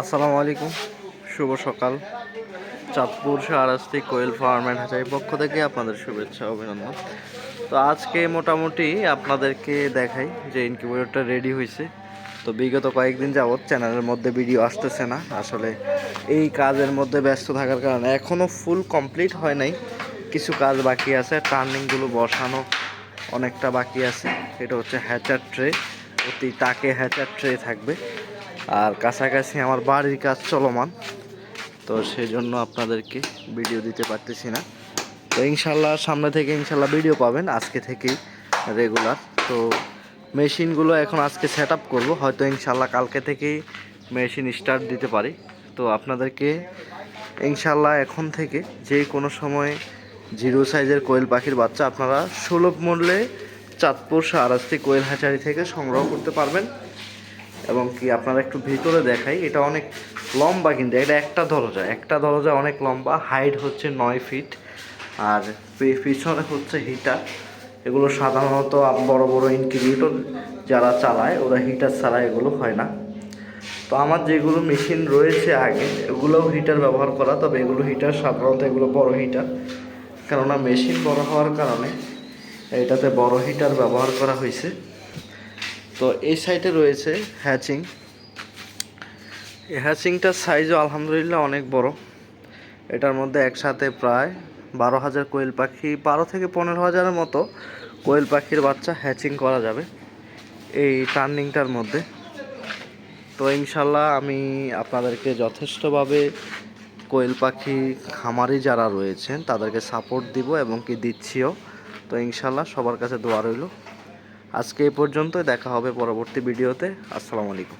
আসসালামু আলাইকুম। শুভ সকাল। Chandpur Shahrasti quail farm and Hazari পক্ষ থেকে আপনাদের শুভেচ্ছা অভিনন্দন। তো আজকে মোটামুটি আপনাদেরকে দেখাই যে ইনকিউবেটরটা রেডি হয়েছে তো বিগত কয়েকদিন যাবৎ চ্যানেলের মধ্যে ভিডিও আসতেছে না। আসলে এই কাজের মধ্যে ব্যস্ত থাকার কারণে এখনও ফুল কমপ্লিট হয় নাই। কিছু কাজ বাকি আছে, টার্নিংগুলো বসানো অনেকটা বাকি আছে। এটা হচ্ছে হ্যাচার ট্রে। অতি তাকে হ্যাচার ট্রে থাকবে। আর কাছাকাছি আমার বাড়ির কাজ চলমান। তো সেই জন্য আপনাদেরকে ভিডিও দিতে পারতেছি না। তো ইনশাল্লাহ সামনে থেকে ইনশাল্লাহ ভিডিও পাবেন, আজকে থেকেই রেগুলার তো মেশিনগুলো এখন আজকে সেট আপ করব, হয়তো ইনশাল্লাহ কালকে থেকেই মেশিন স্টার্ট দিতে পারি। তো আপনাদেরকে ইনশাল্লাহ এখন থেকে যে কোনো সময় জিরো সাইজের কোয়েল পাখির বাচ্চা আপনারা সুলভ মূল্যে চাঁদপুর সারাস্তি কোয়েল হ্যাচারি থেকে সংগ্রহ করতে পারবেন। এবং কি আপনারা একটু ভিতরে দেখাই, এটা অনেক লম্বা কিন্তু, এটা একটা দরজা একটা দরজা অনেক লম্বা, হাইট হচ্ছে নয় ফিট, আর পিছনে হচ্ছে হিটার, এগুলো সাধারণত বড় বড় ইনকিউবেটর যারা চালায়, ওরা হিটার ছাড়া এগুলো হয় না। তো আমার যেগুলো মেশিন রয়েছে আগে, এগুলোও হিটার ব্যবহার করা, তবে এগুলো হিটার, সাধারণত এগুলো বড় হিটার। কেননা মেশিন বড় হওয়ার কারণে এটাতে বড় হিটার ব্যবহার করা হয়েছে। তো এই সাইডে রয়েছে হ্যাচিং এই হ্যাচিংটার সাইজও আলহামদুলিল্লাহ অনেক বড়। এটার মধ্যে একসাথে প্রায় বারো হাজার কোয়েল পাখি, বারো থেকে পনেরো হাজারের মতো কোয়েল পাখির বাচ্চা হ্যাচিং করা যাবে এই টার্নিংটার মধ্যে। তো ইনশাল্লাহ আমি আপনাদেরকে যথেষ্টভাবে কোয়েল পাখি খামারি যারা রয়েছেন, তাদেরকে সাপোর্ট দিব এবং কি দিচ্ছিও। তো ইনশাল্লাহ সবার কাছে দোয়া রইল। আজকে এই পর্যন্ত দেখা হবে পরবর্তী ভিডিওতে। আসসালামু আলাইকুম।